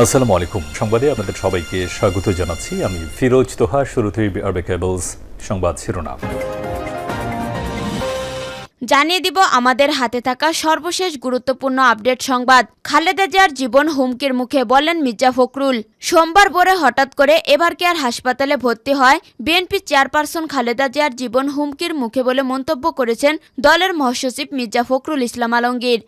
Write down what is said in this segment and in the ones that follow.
আসসালামু আলাইকুম। সংবাদে আপনাদের সবাইকে স্বাগত জানাচ্ছি। আমি ফিরোজ তোহা, শুরুতেই আরবে কেবলস সংবাদ শিরোনাম। জানিয়ে দিব, আমাদের হাতে থাকা সর্বশেষ গুরুত্বপূর্ণ আপডেট সংবাদ। খালেদা জিয়ার জীবন হুমকির মুখে বলেন মির্জা ফখরুল। সোমবার ভোরে হঠাৎ করে এবার কেয়ার হাসপাতালে ভর্তি হয়? বিএনপি চেয়ারপারসন খালেদা জিয়ার জীবন হুমকির মুখে বলে মন্তব্য করেছেন দলের মহাসচিব মির্জা ফখরুল ইসলাম আলমগীর।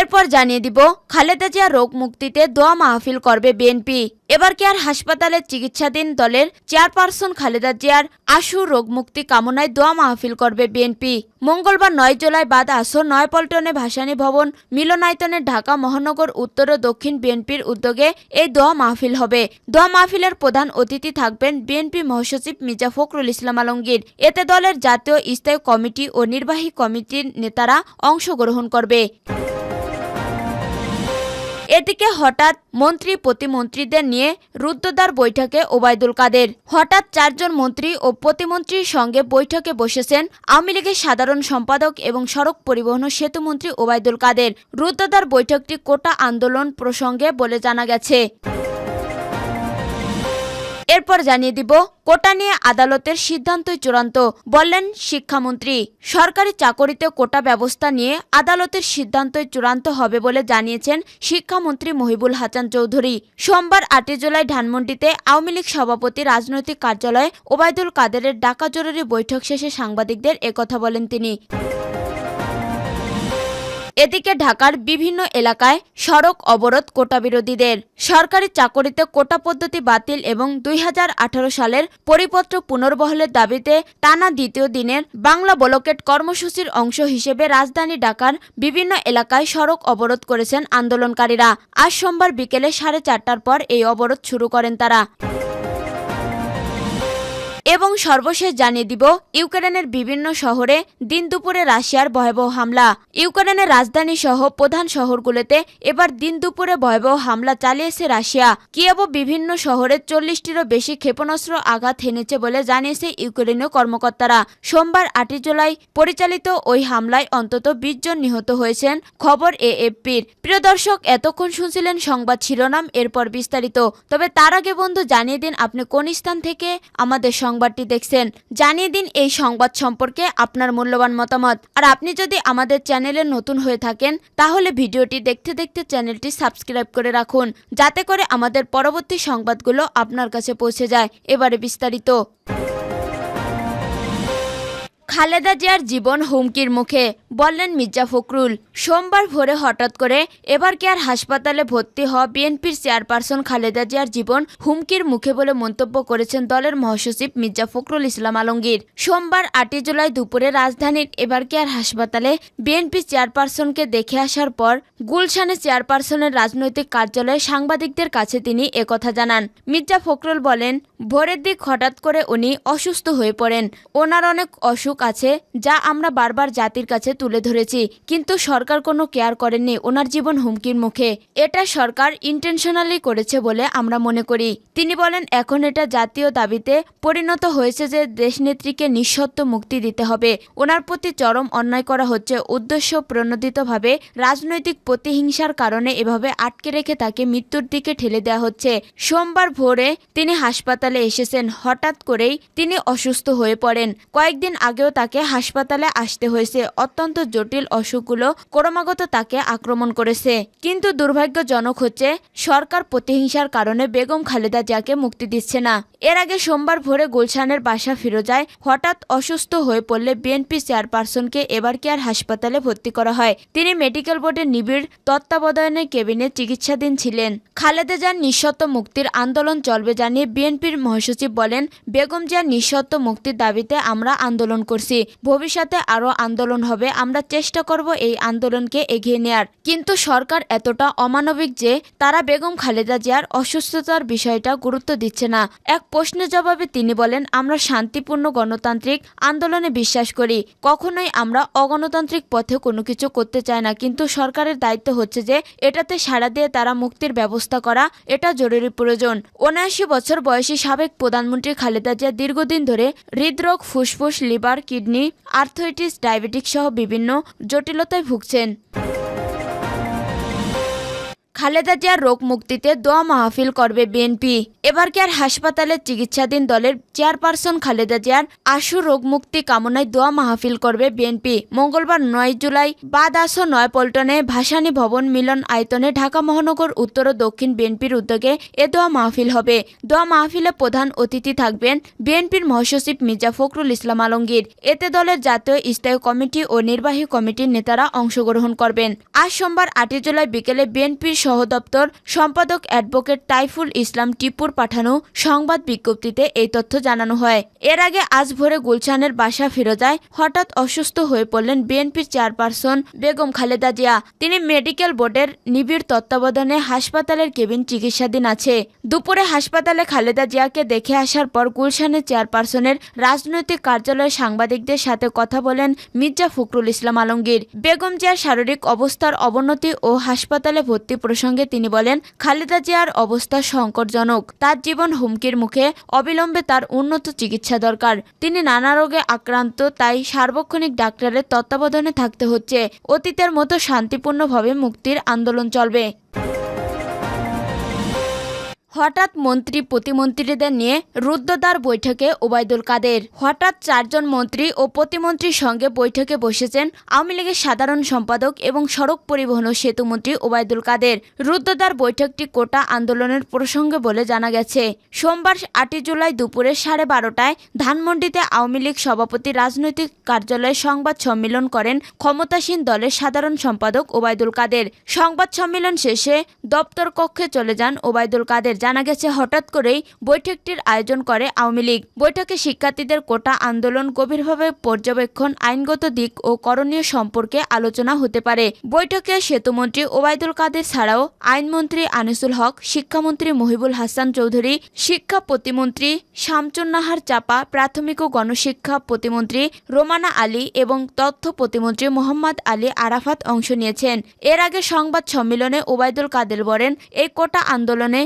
এরপর জানিয়ে দিব, খালেদা জিয়া রোগ মুক্তিতে দোয়া মাহফিল করবে বিএনপি। এবার কেয়ার হাসপাতালে চিকিৎসাধীন দলের চেয়ারপারসন খালেদা জিয়ার আশু রোগ মুক্তি কামনায় দোয়া মাহফিল করবে বিএনপি? মঙ্গলবার নয় জুলাই বাদ আসর নয়পল্টনে ভাসানী ভবন মিলনায়তনে ঢাকা মহানগর উত্তর ও দক্ষিণ বিএনপির উদ্যোগে এই দোয়া মাহফিল হবে। দোয়া মাহফিলের প্রধান অতিথি থাকবেন বিএনপি মহাসচিব মির্জা ফখরুল ইসলাম আলমগীর। এতে দলের জাতীয় স্থায়ী কমিটি ও নির্বাহী কমিটির নেতারা অংশগ্রহণ করবে। এদিকে হঠাৎ মন্ত্রী প্রতিমন্ত্রীদের নিয়ে রুদ্রদ্বার বৈঠকে ওবায়দুল কাদের। হঠাৎ চারজন মন্ত্রী ও প্রতিমন্ত্রীর সঙ্গে বৈঠকে বসেছেন আওয়ামী লীগের সাধারণ সম্পাদক এবং সড়ক পরিবহন সেতুমন্ত্রী ওবায়দুল কাদের। রুদ্রদ্বার বৈঠকটি কোটা আন্দোলন প্রসঙ্গে বলে জানা গেছে। এরপর জানিয়ে দিব, কোটা নিয়ে আদালতের সিদ্ধান্তই চূড়ান্ত, বললেন শিক্ষামন্ত্রী। সরকারি চাকরিতে কোটা ব্যবস্থা নিয়ে আদালতের সিদ্ধান্তই চূড়ান্ত হবে বলে জানিয়েছেন শিক্ষামন্ত্রী মহিবুল হাসান চৌধুরী। সোমবার আটই জুলাই ধানমন্ডিতে আওয়ামী লীগ সভাপতি রাজনৈতিক কার্যালয়ে ওবায়দুল কাদেরের ডাকা জরুরি বৈঠক শেষে সাংবাদিকদের একথা বলেন তিনি। এদিকে ঢাকার বিভিন্ন এলাকায় সড়ক অবরোধ কোটা বিরোধীদের। সরকারি চাকরিতে কোটা পদ্ধতি বাতিল এবং দুই হাজার আঠারো সালের পরিপত্র পুনর্বহলের দাবিতে টানা দ্বিতীয় দিনের বাংলা ব্লকেট কর্মসূচির অংশ হিসেবে রাজধানী ঢাকার বিভিন্ন এলাকায় সড়ক অবরোধ করেছেন আন্দোলনকারীরা। আজ সোমবার বিকেলে সাড়ে চারটার পর এই অবরোধ শুরু করেন তারা। এবং সর্বশেষ জানিয়ে দিব, ইউক্রেনের বিভিন্ন শহরে দিন দুপুরে রাশিয়ার ভয়াবহ হামলা। ইউক্রেনের রাজধানী সহ প্রধান শহরগুলোতে এবার দিন দুপুরে ভয়াবহ হামলা চালিয়েছে রাশিয়া। কিয়েভ বিভিন্ন শহরে চল্লিশটিরও বেশি ক্ষেপণাস্ত্র আঘাত হেনেছে বলে জানিয়েছে ইউক্রেনীয় কর্মকর্তারা। সোমবার আটই জুলাই পরিচালিত ওই হামলায় অন্তত বিশ জন নিহত হয়েছেন, খবর এএফপির। প্রিয় দর্শক, এতক্ষণ শুনছিলেন সংবাদ শিরোনাম, এরপর বিস্তারিত। তবে তার আগে বন্ধু, জানিয়ে দিন আপনি কোন স্থান থেকে আমাদের সংবাদটি দেখছেন, জানিয়ে দিন এই সংবাদ সম্পর্কে আপনার মূল্যবান মতামত। আর আপনি যদি আমাদের চ্যানেলে নতুন হয়ে থাকেন, তাহলে ভিডিওটি দেখতে দেখতে চ্যানেলটি সাবস্ক্রাইব করে রাখুন, যাতে করে আমাদের পরবর্তী সংবাদগুলো আপনার কাছে পৌঁছে যায়। এবারে বিস্তারিত। খালেদা জিয়ার জীবন হুমকির মুখে, বললেন মির্জা ফখরুল। সোমবার ভোরে হঠাৎ করে এবার কেয়ার হাসপাতালে ভর্তি হওয়া বিএনপির চেয়ারপারসন খালেদা জিয়ার জীবন হুমকির মুখে বলে মন্তব্য করেছেন দলের মহাসচিব মির্জা ফখরুল ইসলাম আলমগীর। সোমবার আটই জুলাই দুপুরে রাজধানীর এবার কেয়ার হাসপাতালে বিএনপি চেয়ারপারসনকে দেখে আসার পর গুলশানে চেয়ারপারসনের রাজনৈতিক কার্যালয়ে সাংবাদিকদের কাছে তিনি একথা জানান। মির্জা ফখরুল বলেন ভোরের দিক হঠাৎ করে উনি অসুস্থ হয়ে পড়েন। ওনার অনেক অসুখ আছে যা আমরা বারবার জাতির কাছে তুলে ধরেছি, কিন্তু সরকার কোনো কেয়ার করেননি ওনার জীবন হুমকির মুখে। এটা সরকার ইন্টেনশনালি করেছে বলে আমরা মনে করি। তিনি বলেন, এখন এটা জাতীয় দাবিতে পরিণত হয়েছে যে দেশনেত্রীকে নিঃশর্ত মুক্তি দিতে হবে। ওনার প্রতি চরম অন্যায় করা হচ্ছে। উদ্দেশ্য প্রণোদিতভাবে রাজনৈতিক প্রতিহিংসার কারণে এভাবে আটকে রেখে তাকে মৃত্যুর দিকে ঠেলে দেওয়া হচ্ছে। সোমবার ভোরে তিনি হাসপাতালে এসেছেন, হঠাৎ করেই তিনি অসুস্থ হয়ে পড়েন। কয়েকদিন আগেও তাকে হাসপাতালে আসতে হয়েছে। অত্যন্ত জটিল অসুখগুলো ক্রমাগত তাকে আক্রমণ করেছে। কিন্তু দুর্ভাগ্যজনক হচ্ছে, সরকার প্রতিহিংসার কারণে বেগম খালেদা জিয়াকে মুক্তি দিচ্ছে না। এর আগে সোমবার ভোরে গুলশানের বাসা ফিরোজায় হঠাৎ অসুস্থ হয়ে পড়লে বিএনপি চেয়ারপারসনকে এবার কেয়ার হাসপাতালে ভর্তি করা হয়? তিনি মেডিকেল বোর্ডের নিবিড় তত্ত্বাবধানে কেবিনে চিকিৎসাধীন ছিলেন। খালেদা জিয়ার নিঃশর্ত মুক্তির আন্দোলন চলবে জানিয়ে বিএনপির মহাসচিব বলেন, বেগম জিয়ার নিঃশর্ত মুক্তির দাবিতে আমরা আন্দোলন করছি। ভবিষ্যতে আরও আন্দোলন হবে, আমরা চেষ্টা করব এই আন্দোলনকে এগিয়ে নেয়ার। কিন্তু সরকার এতটা অমানবিক যে তারা বেগম খালেদা জিয়ার অসুস্থতার বিষয়টা গুরুত্ব দিচ্ছে না। এক প্রশ্নের জবাবে তিনি বলেন, আমরা শান্তিপূর্ণ গণতান্ত্রিক আন্দোলনে বিশ্বাস করি। কখনোই আমরা অগণতান্ত্রিক পথে কোনো কিছু করতে চাই না, কিন্তু সরকারের দায়িত্ব হচ্ছে যে এটাতে সাড়া দিয়ে তারা মুক্তির ব্যবস্থা করা, এটা জরুরি প্রয়োজন। উনআশি বছর বয়সী সাবেক প্রধানমন্ত্রী খালেদা জিয়া দীর্ঘদিন ধরে হৃদরোগ, ফুসফুস, লিভার, কিডনি, আর্থ্রাইটিস ডায়াবেটিক সহ বিভিন্ন জটিলতায় ভুগছেন। খালেদা জিয়ার রোগ মুক্তিতে দোয়া মাহফিল করবে বিএনপি। এবার কি আর হাসপাতালে চিকিৎসাধীন দলের চেয়ারপারসন খালেদা জিয়ার আশু রোগ মুক্তি কামনায় দোয়া মাহফিল করবে বিএনপি? মঙ্গলবার নয় জুলাই বাদ আসো নয় পল্টনে ভাসানী ভবন মিলন আয়তনে ঢাকা মহানগর উত্তর ও দক্ষিণ বিএনপির উদ্যোগে এ দোয়া মাহফিল হবে। দোয়া মাহফিলে প্রধান অতিথি থাকবেন বিএনপির মহাসচিব মির্জা ফখরুল ইসলাম আলমগীর। এতে দলের জাতীয় স্থায়ী কমিটি ও নির্বাহী কমিটির নেতারা অংশগ্রহণ করবেন। আজ সোমবার আটই জুলাই বিকেলে বিএনপির সহ দপ্তর সম্পাদক অ্যাডভোকেট টাইফুল ইসলাম টিপুর পাঠানো সংবাদ বিজ্ঞপ্তিতে এই তথ্য জানানো হয়। এর আগে আজ ভোরে গুলশানের বাসা ফিরোজায় হঠাৎ অসুস্থ হয়ে পড়লেন বিএনপির চেয়ারপারসন বেগম খালেদা জিয়া। তিনি মেডিকেল বোর্ডের নিবিড় তত্ত্বাবধানে হাসপাতালের কেবিন চিকিৎসাধীন আছে। দুপুরে হাসপাতালে খালেদা জিয়াকে দেখে আসার পর গুলশানের চেয়ারপারসনের রাজনৈতিক কার্যালয়ে সাংবাদিকদের সাথে কথা বলেন মির্জা ফখরুল ইসলাম আলমগীর। বেগম জিয়ার শারীরিক অবস্থার অবনতি ও হাসপাতালে ভর্তি প্রসঙ্গে তিনি বলেন, খালেদা জিয়ার অবস্থা সংকটজনক। তার জীবন হুমকির মুখে, অবিলম্বে তার উন্নত চিকিৎসা দরকার। তিনি নানা রোগে আক্রান্ত, তাই সার্বক্ষণিক ডাক্তারের তত্ত্বাবধানে থাকতে হচ্ছে। অতীতের মতো শান্তিপূর্ণভাবে মুক্তির আন্দোলন চলবে। হঠাৎ মন্ত্রী প্রতিমন্ত্রীদের নিয়ে রুদ্রদ্বার বৈঠকে ওবায়দুল কাদের। হঠাৎ চারজন মন্ত্রী ও প্রতিমন্ত্রীর সঙ্গে বৈঠকে বসেছেন আওয়ামী লীগের সাধারণ সম্পাদক এবং সড়ক পরিবহন ও সেতুমন্ত্রী ওবায়দুল কাদের। রুদ্রদ্বার বৈঠকটি কোটা আন্দোলনের প্রসঙ্গে বলে জানা গেছে। সোমবার আটই জুলাই দুপুরে সাড়ে বারোটায় ধানমন্ডিতে আওয়ামী লীগ সভাপতি রাজনৈতিক কার্যালয়ে সংবাদ সম্মেলন করেন ক্ষমতাসীন দলের সাধারণ সম্পাদক ওবায়দুল কাদের। সংবাদ সম্মেলন শেষে দপ্তর কক্ষে চলে যান ওবায়দুল কাদের জানা গেছে, হঠাৎ করেই বৈঠকটির আয়োজন করে আওয়ামী লীগ। বৈঠকে শিক্ষার্থীদের কোটা আন্দোলন গভীরভাবে পর্যবেক্ষণ, আইনগত দিক ও করণীয় সম্পর্কে আলোচনা হতে পারে। বৈঠকে সেতুমন্ত্রী ওবায়দুল কাদের ছাড়াও আইনমন্ত্রী আনিসুল হক, শিক্ষামন্ত্রী মহিবুল হাসান চৌধুরী, শিক্ষা প্রতিমন্ত্রী শামচুন্নাহার চাপা, প্রাথমিক ও গণশিক্ষা প্রতিমন্ত্রী রোমানা আলী এবং তথ্য প্রতিমন্ত্রী মোহাম্মদ আলী আরাফাত অংশ নিয়েছেন। এর আগে সংবাদ সম্মেলনে ওবায়দুল কাদের বলেন, এই কোটা আন্দোলনে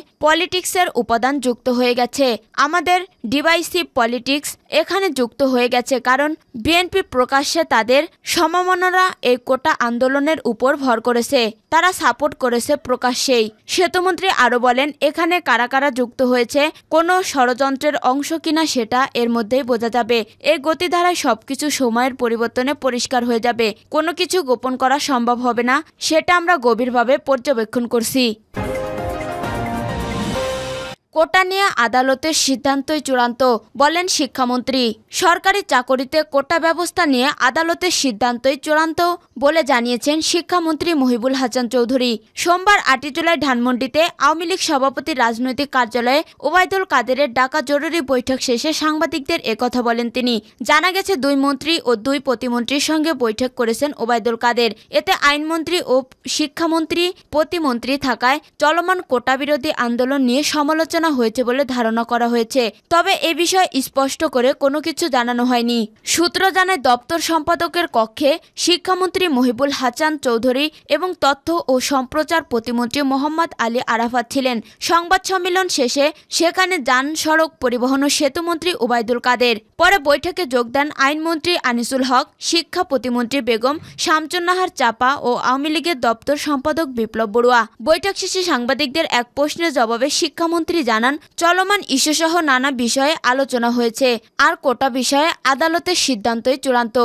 পলিটিক্সের উপাদান যুক্ত হয়ে গেছে। আমাদের ডিভাইসিভ পলিটিক্স এখানে যুক্ত হয়ে গেছে কারণ বিএনপি প্রকাশ্যে তাদের সমমনরা এই কোটা আন্দোলনের উপর ভর করেছে। তারা সাপোর্ট করেছে প্রকাশ্যেই। সেতুমন্ত্রী আরও বলেন, এখানে কারা কারা যুক্ত হয়েছে, কোনো ষড়যন্ত্রের অংশ কিনা সেটা এর মধ্যেই বোঝা যাবে। এই গতিধারায় সবকিছু সময়ের পরিবর্তনে পরিষ্কার হয়ে যাবে। কোনো কিছু গোপন করা সম্ভব হবে না, সেটা আমরা গভীরভাবে পর্যবেক্ষণ করছি। কোটা নিয়ে আদালতের সিদ্ধান্তই চূড়ান্ত, বলেন শিক্ষামন্ত্রী। সরকারি চাকরিতে কোটা ব্যবস্থা নিয়ে আদালতের সিদ্ধান্তই চূড়ান্ত বলে জানিয়েছেন শিক্ষামন্ত্রী মহিবুল হাসান চৌধুরী। সোমবার আটই জুলাই ধানমন্ডিতে আওয়ামী লীগ সভাপতি রাজনৈতিক কার্যালয়ে ওবায়দুল কাদেরের ডাকা জরুরি বৈঠক শেষে সাংবাদিকদের একথা বলেন তিনি। জানা গেছে, দুই মন্ত্রী ও দুই প্রতিমন্ত্রীর সঙ্গে বৈঠক করেছেন ওবায়দুল কাদের। এতে আইনমন্ত্রী ও শিক্ষামন্ত্রী প্রতিমন্ত্রী থাকায় চলমান কোটা বিরোধী আন্দোলন নিয়ে সমালোচনা হয়েছে বলে ধারণা করা হয়েছে। তবে এ বিষয়ে স্পষ্ট করে কোনো কিছু জানানো হয়নি। সূত্র জানায় দপ্তর সম্পাদকের কক্ষে শিক্ষামন্ত্রী মহিবুল হাসান চৌধুরী এবং তথ্য ও সম্প্রচার প্রতিমন্ত্রী মোহাম্মদ আলী আরাফাত ছিলেন। সংবাদ সম্মেলন শেষে সেখানে যান সড়ক পরিবহন ও সেতুমন্ত্রী ওবায়দুল কাদের। পরে বৈঠকে যোগ দেন আইনমন্ত্রী আনিসুল হক, শিক্ষা প্রতিমন্ত্রী বেগম শামচুন্নাহার চাপা ও আওয়ামী লীগের দপ্তর সম্পাদক বিপ্লব বড়ুয়া। বৈঠক শেষে সাংবাদিকদের এক প্রশ্নের জবাবে শিক্ষামন্ত্রী জানান চলমান ইস্যুসহ নানা বিষয়ে আলোচনা হয়েছে। আর কোটা বিষয়ে আদালতের সিদ্ধান্তই চূড়ান্ত।